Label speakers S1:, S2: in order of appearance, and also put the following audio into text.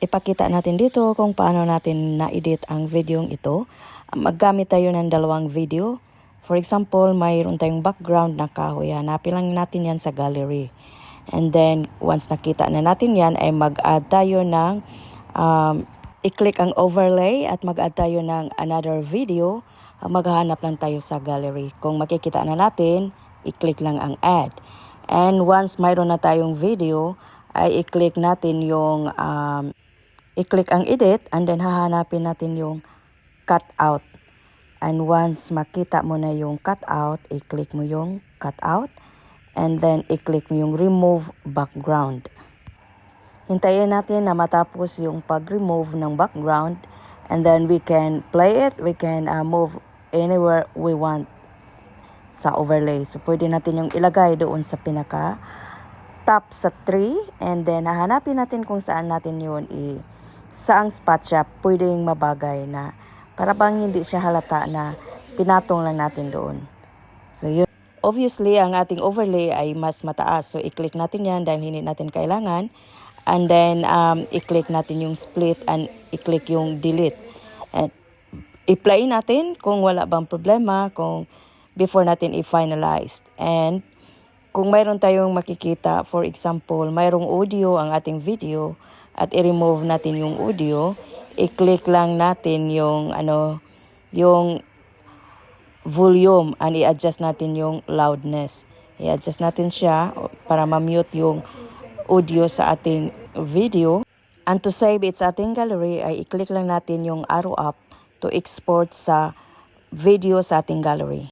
S1: ipakita natin dito kung paano natin na-edit ang video ito. Maggamit tayo ng dalawang video. For example, mayroon tayong background na kahoy. Hanapin lang natin yan sa gallery. And then, once nakita na natin yan, ay mag-add tayo ng, um, i-click ang overlay at mag-add tayo ng another video. Maghahanap lang tayo sa gallery. Kung makikita na natin, i-click lang ang add. And once mayroon na tayong video, ay i-click natin yung, um, i-click ang edit and then hahanapin natin yung cut out. And once makita mo na yung cut out, i-click mo yung cut out and then i-click mo yung remove background. Hintayin natin na matapos yung pag-remove ng background and then we can play it, we can uh, move anywhere we want sa overlay. So pwede natin yung ilagay doon sa pinaka top sa tree and then hahanapin natin kung saan natin yun i saang spot siya pwedeng mabagay na para bang hindi siya halata na pinatong lang natin doon. So yun. Obviously, ang ating overlay ay mas mataas. So i-click natin yan dahil hindi natin kailangan. And then um, i-click natin yung split and i-click yung delete. And i-play natin kung wala bang problema, kung before natin i-finalize. And kung mayroon tayong makikita, for example, mayroong audio ang ating video at i-remove natin yung audio, i-click lang natin yung ano, yung volume and i-adjust natin yung loudness. I-adjust natin siya para ma-mute yung audio sa ating video. And to save its ating gallery ay i-click lang natin yung arrow up to export sa video sa ating gallery.